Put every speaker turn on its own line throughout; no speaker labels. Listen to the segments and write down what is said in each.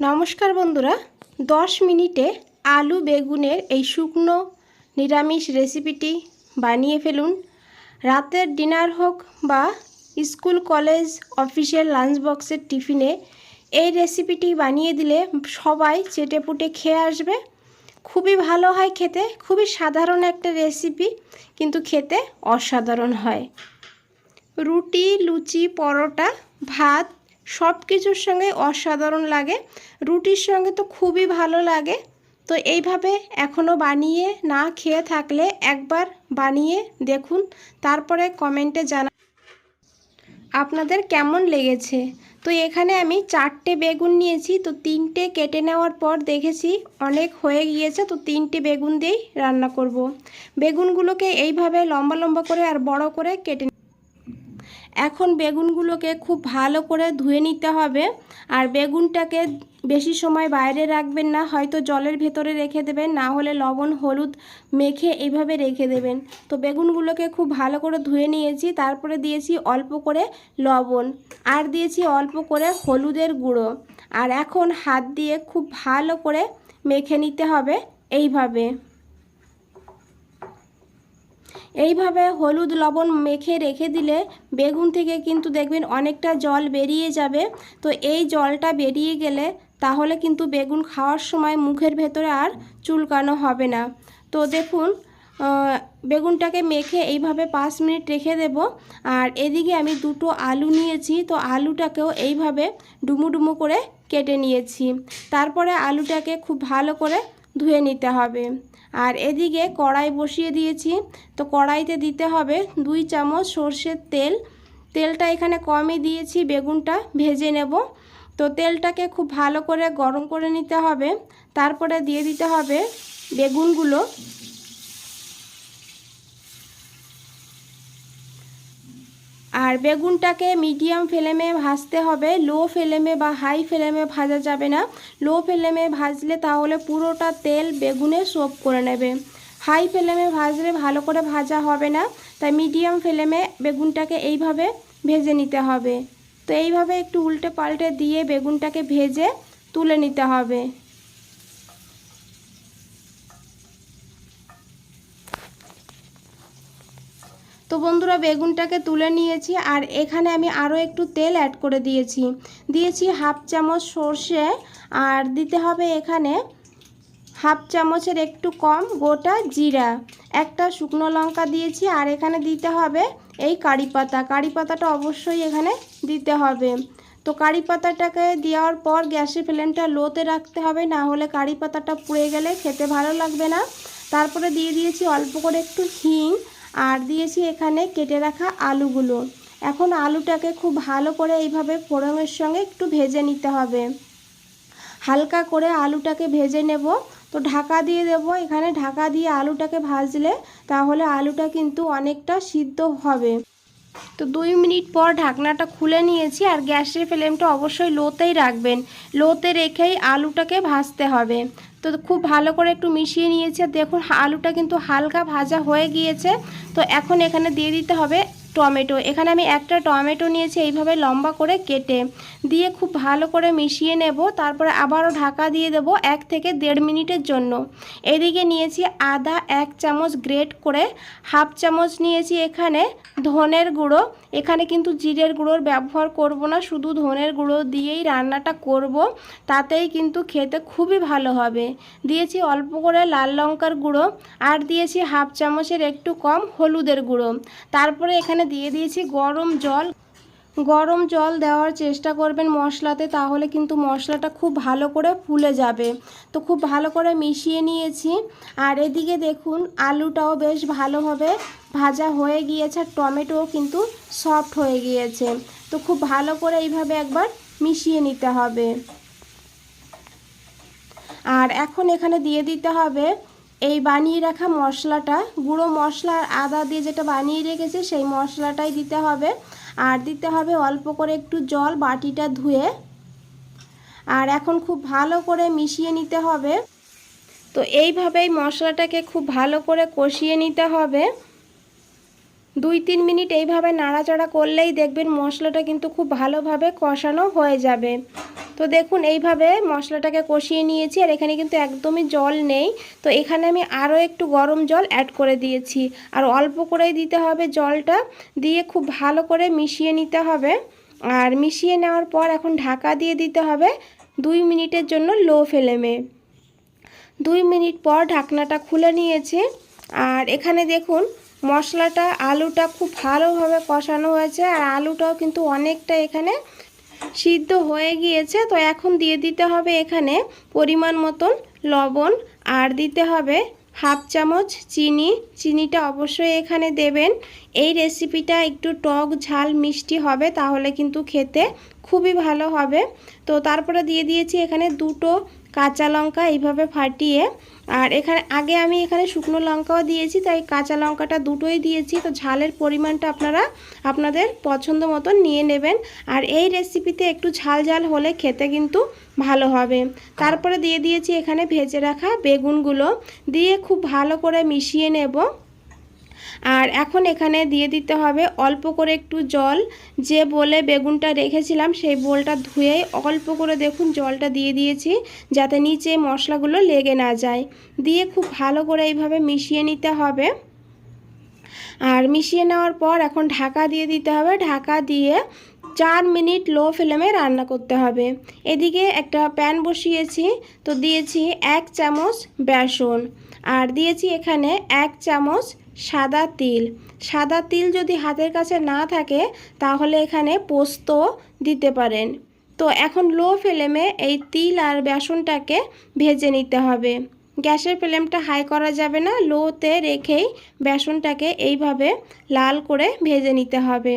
নমস্কার বন্ধুরা, দশ মিনিটে আলু বেগুনের এই শুকনো নিরামিষ রেসিপিটি বানিয়ে ফেলুন। রাতের ডিনার হোক বা স্কুল, কলেজ, অফিসের লাঞ্চ বক্সের টিফিনে এই রেসিপিটি বানিয়ে দিলে সবাই চেটেপুটে খেয়ে আসবে। খুবই ভালো হয় খেতে, খুবই সাধারণ একটা রেসিপি, কিন্তু খেতে অসাধারণ হয়। রুটি, লুচি, পরোটা, ভাত সব কিছুর সঙ্গে অসাধারণ লাগে। রুটির সঙ্গে তো খুবই ভালো লাগে। তো এইভাবে এখনও বানিয়ে না খেয়ে থাকলে একবার বানিয়ে দেখুন, তারপরে কমেন্টে জানা আপনাদের কেমন লেগেছে? তো এখানে আমি চারটে বেগুন নিয়েছি, তো তিনটে কেটে নেওয়ার পর দেখেছি অনেক হয়ে গিয়েছে, তো তিনটে বেগুন দিয়েই রান্না করব। বেগুনগুলোকে এইভাবে লম্বা লম্বা করে আর বড় করে কেটে এখন বেগুনগুলোকে খুব ভালো করে ধুয়ে নিতে হবে। আর বেগুনটাকে বেশি সময় বাইরে রাখবেন না, হয়তো জলের ভেতরে রেখে দেবেন, না হলে লবণ, হলুদ মেখে এইভাবে রেখে দেবেন। তো বেগুনগুলোকে খুব ভালো করে ধুয়ে নিয়েছি, তারপরে দিয়েছি অল্প করে লবণ, আর দিয়েছি অল্প করে হলুদের গুঁড়ো। আর এখন হাত দিয়ে খুব ভালো করে মেখে নিতে হবে এইভাবে। এইভাবে হলুদ লবণ মেখে রেখে দিলে বেগুন থেকে কিন্তু দেখবেন অনেকটা জল বেরিয়ে যাবে। তো এই জলটা বেরিয়ে গেলে তাহলে কিন্তু বেগুন খাওয়ার সময় মুখের ভেতরে আর চুলকানো হবে না। তো দেখুন বেগুনটাকে মেখে এইভাবে পাঁচ মিনিট রেখে দেব। আর এদিকে আমি দুটো আলু নিয়েছি, তো আলুটাকেও এইভাবে ডুমু ডুমু করে কেটে নিয়েছি। তারপরে আলুটাকে খুব ভালো করে ধুয়ে নিতে হবে। আর এদিকে কড়াই বসিয়ে দিয়েছি। তো কড়াইতে দিতে হবে দুই চামচ সর্ষের তেল। তেলটা এখানে কমই দিয়েছি, বেগুনটা ভেজে নেব। তো তেলটাকে খুব ভালো করে গরম করে নিতে হবে। তারপরে দিয়ে দিতে হবে বেগুনগুলো। আর বেগুনটাকে মিডিয়াম ফ্লেমে ভাজতে হবে। লো ফ্লেমে বা হাই ফ্লেমে ভাজা যাবে না। লো ফ্লেমে ভাজলে তাহলে পুরোটা তেল বেগুনে সোপ করে নেবে। হাই ফ্লেমে ভাজলে ভালো করে ভাজা হবে না। তাই মিডিয়াম ফ্লেমে বেগুনটাকে এইভাবে ভেজে নিতে হবে। তো এইভাবে একটু উল্টে পাল্টে দিয়ে বেগুনটাকে ভেজে তুলে নিতে হবে। তো বন্ধুরা, বেগুনটাকে তুলে নিয়েছি আর এখানে আমি আরও একটু তেল অ্যাড করে দিয়েছি। দিয়েছি হাফ চামচ সর্ষে আর দিতে হবে এখানে হাফ চামচের একটু কম গোটা জিরা। একটা শুকনো লঙ্কা দিয়েছি আর এখানে দিতে হবে এই কারি পাতা। কারি পাতাটা অবশ্যই এখানে দিতে হবে। তো কারি পাতাটাকে দেওয়ার পর গ্যাসের ফ্লেমটা লোতে রাখতে হবে, না হলে কারি পাতাটা পুড়ে গেলে খেতে ভালো লাগবে না। তারপরে দিয়ে দিয়েছি অল্প করে একটু হিং আর দিয়েছি এখানে কেটে রাখা আলুগুলো। এখন আলুটাকে খুব ভালো করে এইভাবে ফোড়নের সঙ্গে একটু ভেজে নিতে হবে। হালকা করে আলুটাকে ভেজে নেব। তো ঢাকা দিয়ে দেব। এখানে ঢাকা দিয়ে আলুটাকে ভাজলে তাহলে আলুটা কিন্তু অনেকটা সিদ্ধ হবে। তো দুই মিনিট পর ঢাকনাটা খুলে নিয়েছি আর গ্যাসের ফ্লেমটা অবশ্যই লোতেই রাখবেন। লোতে রেখেই আলুটাকে ভাজতে হবে। তো খুব ভালো করে একটু মিশিয়ে নিয়েছি। দেখুন, আলুটা কিন্তু হালকা ভাজা হয়ে গিয়েছে। তো এখন এখানে দিয়ে দিতে হবে টমেটো। এখানে আমি একটা টমেটো নিয়েছি, এইভাবে লম্বা করে কেটে দিয়ে খুব ভালো করে মিশিয়ে নেব। তারপরে আবারও ঢাকা দিয়ে দেব এক থেকে দেড় মিনিটের জন্য। এদিকে নিয়েছি আদা এক চামচ গ্রেট করে, হাফ চামচ নিয়েছি এখানে ধনের গুঁড়ো। এখানে কিন্তু জিরের গুঁড়োর ব্যবহার করব না, শুধু ধনের গুঁড়ো দিয়েই রান্নাটা করব। তাতেই কিন্তু খেতে খুবই ভালো হবে। দিয়েছি অল্প করে লাল লঙ্কার গুঁড়ো আর দিয়েছি হাফ চামচের একটু কম হলুদের গুঁড়ো। তারপরে এখানে দিয়ে দিয়েছি গরম জল। গরম জল দেওয়ার চেষ্টা করবেন মশলাতে, তাহলে কিন্তু মশলাটা খুব ভালো করে ফুলে যাবে। তো খুব ভালো করে মিশিয়ে নিয়েছি। আর এদিকে দেখুন, আলুটাও বেশ ভালোভাবে ভাজা হয়ে গিয়েছে, আর টমেটোও কিন্তু সফট হয়ে গিয়েছে। তো খুব ভালো করে এইভাবে একবার মিশিয়ে নিতে হবে। আর এখন এখানে দিয়ে দিতে হবে এই বানিয়ে রাখা মশলাটা, গুঁড়ো মশলা আর আদা দিয়ে যেটা বানিয়ে রেখেছে সেই মশলাটাই দিতে হবে। আর দিতে হবে অল্প করে একটু জল, বাটিটা ধুয়ে। আর এখন খুব ভালো করে মিশিয়ে নিতে হবে। তো এইভাবেই মশলাটাকে খুব ভালো করে কষিয়ে নিতে হবে। দুই তিন মিনিট এইভাবে নাড়াচাড়া করলেই দেখবেন মশলাটা কিন্তু খুব ভালোভাবে কষানো হয়ে যাবে। তো দেখুন, এইভাবে মশলাটাকে কষিয়ে নিয়েছি আর এখানে কিন্তু একদমই জল নেই। তো এখানে আমি আরও একটু গরম জল অ্যাড করে দিয়েছি। আর অল্প করেই দিতে হবে জলটা, দিয়ে খুব ভালো করে মিশিয়ে নিতে হবে। আর মিশিয়ে নেওয়ার পর এখন ঢাকা দিয়ে দিতে হবে দুই মিনিটের জন্য লো ফ্লেমে। দুই মিনিট পর ঢাকনাটা খুলে নিয়েছি। আর এখানে দেখুন, মশলাটা, আলুটা খুব ভালোভাবে কষানো হয়েছে। আর আলুটাও কিন্তু অনেকটা এখানে সিদ্ধ হয়ে গিয়েছে, তো এখন দিয়ে দিতে হবে এখানে পরিমাণ মতন লবণ, আর দিতে হবে হাফ চামচ চিনি। চিনিটা অবশ্যই এখানে দেবেন। এই রেসিপিটা একটু টক, ঝাল, মিষ্টি হবে, তাহলে কিন্তু খেতে খুবই ভালো হবে। তো তারপরে দিয়ে দিয়েছি এখানে দুটো কাঁচা লঙ্কা এইভাবে ফাটিয়ে, আর এখানে, আগে আমি এখানে শুকনো লঙ্কাও দিয়েছি, তাই কাঁচা লঙ্কাটা দুটোই দিয়েছি। তো ঝালের পরিমাণটা আপনারা আপনাদের পছন্দ মতন নিয়ে নেবেন। আর এই রেসিপিতে একটু ঝাল ঝাল হলে খেতে কিন্তু ভালো হবে। তারপরে দিয়ে দিয়েছি এখানে ভেজে রাখা বেগুনগুলো। দিয়ে খুব ভালো করে মিশিয়ে নেব। আর এখন এখানে দিয়ে দিতে হবে অল্প করে একটু জল। যে বলে বেগুনটা রেখেছিলাম সেই বোলটা ধুয়ে অল্প করে দেখুন জলটা দিয়ে দিয়েছি যাতে নিচে মশলাগুলো লেগে না যায়। দিয়ে খুব ভালো করে এইভাবে মিশিয়ে নিতে হবে। আর মিশিয়ে নেওয়ার পর এখন ঢাকা দিয়ে দিতে হবে। ঢাকা দিয়ে চার মিনিট লো ফ্লেমে রান্না করতে হবে। এদিকে একটা প্যান বসিয়েছি, তো দিয়েছি এক চামচ বেসন। আর দিয়েছি এখানে এক চামচ সাদা তিল। সাদা তিল যদি হাতের কাছে না থাকে, তাহলে এখানে পোস্ত দিতে পারেন। তো এখন লো ফ্লেমে এই তিল আর বেসনটাকে ভেজে নিতে হবে। গ্যাসের ফ্লেমটা হাই করা যাবে না, লোতে রেখেই বেসনটাকে এইভাবে লাল করে ভেজে নিতে হবে।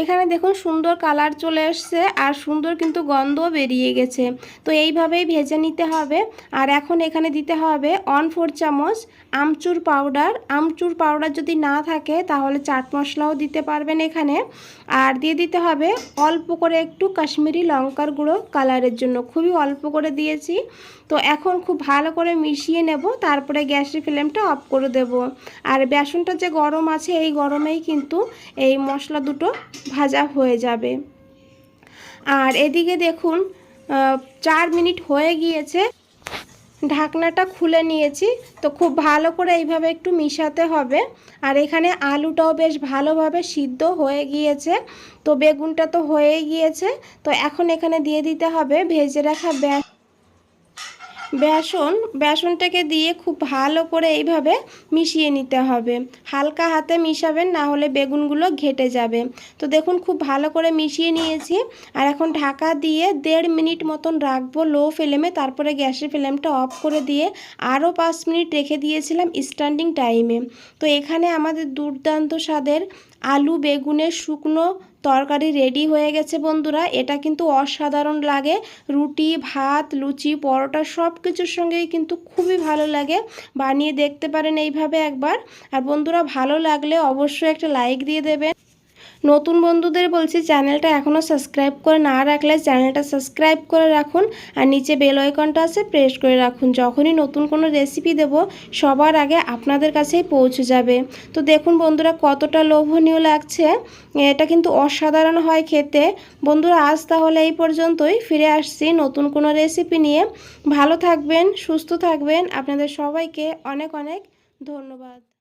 এখানে দেখুন সুন্দর কালার চলে এসছে আর সুন্দর কিন্তু গন্ধও বেরিয়ে গেছে। তো এইভাবেই ভেজে নিতে হবে। আর এখন এখানে দিতে হবে অন ফোর চামচ, আমচুর পাউডার। আমচুর পাউডার যদি না থাকে তাহলে চাট মশলাও দিতে পারবেন এখানে। আর দিয়ে দিতে হবে অল্প করে একটু কাশ্মীরি লঙ্কার গুঁড়ো কালারের জন্য। খুবই অল্প করে দিয়েছি। তো এখন খুব ভালো করে মিশিয়ে নেব। তারপরে গ্যাসের ফ্লেমটা অফ করে দেব। আর বেসনটা যে গরম আছে, এই গরমেই কিন্তু এই মশলা দুটো ভাজা হয়ে যাবে। আর এদিকে দেখুন চার মিনিট হয়ে গিয়েছে। ঢাকনাটা খুলে নিয়েছি। তো খুব ভালো করে এইভাবে একটু মিশাতে হবে। আর এখানে আলুটাও বেশ ভালোভাবে সিদ্ধ হয়ে গিয়েছে। তো বেগুনটা তো হয়েই গিয়েছে। তো এখন এখানে দিয়ে দিতে হবে ভেজে রাখা ব্যাস বেসন, বেসনটাকে দিয়ে খুব ভালো করে এইভাবে মিশিয়ে নিতে হবে। হালকা হাতে মিশাবেন, না হলে বেগুনগুলো ঘেটে যাবে। তো দেখুন, খুব ভালো করে মিশিয়ে নিয়েছি। আর এখন ঢাকা দিয়ে দেড় মিনিট মতন রাখব লো ফ্লেমে। তারপরে গ্যাসের ফ্লেমটা অফ করে দিয়ে আরও পাঁচ মিনিট রেখে দিয়েছিলাম স্ট্যান্ডিং টাইমে। তো এখানে আমাদের দুর্দান্ত স্বাদের আলু, বেগুনের শুকনো তরকারি রেডি হয়ে গেছে বন্ধুরা। এটা কিন্তু অসাধারণ লাগে। রুটি, ভাত, লুচি, পরোটা সব কিছুর সঙ্গেই কিন্তু খুবই ভালো লাগে। বানিয়ে দেখতে পারেন এইভাবে একবার। আর বন্ধুরা, ভালো লাগলে অবশ্যই একটা লাইক দিয়ে দেবেন। নতুন বন্ধুদের বলছি, চ্যানেলটা এখনও সাবস্ক্রাইব করে না রাখলে চ্যানেলটা সাবস্ক্রাইব করে রাখুন আর নিচে বেল আইকনটা আছে প্রেস করে রাখুন। যখনই নতুন কোনো রেসিপি দেব, সবার আগে আপনাদের কাছেই পৌঁছে যাবে। তো দেখুন বন্ধুরা, কতটা লোভনীয় লাগছে। এটা কিন্তু অসাধারণ হয় খেতে। বন্ধুরা, আজ তাহলে এই পর্যন্তই। ফিরে আসছি নতুন কোনো রেসিপি নিয়ে। ভালো থাকবেন, সুস্থ থাকবেন। আপনাদের সবাইকে অনেক অনেক ধন্যবাদ।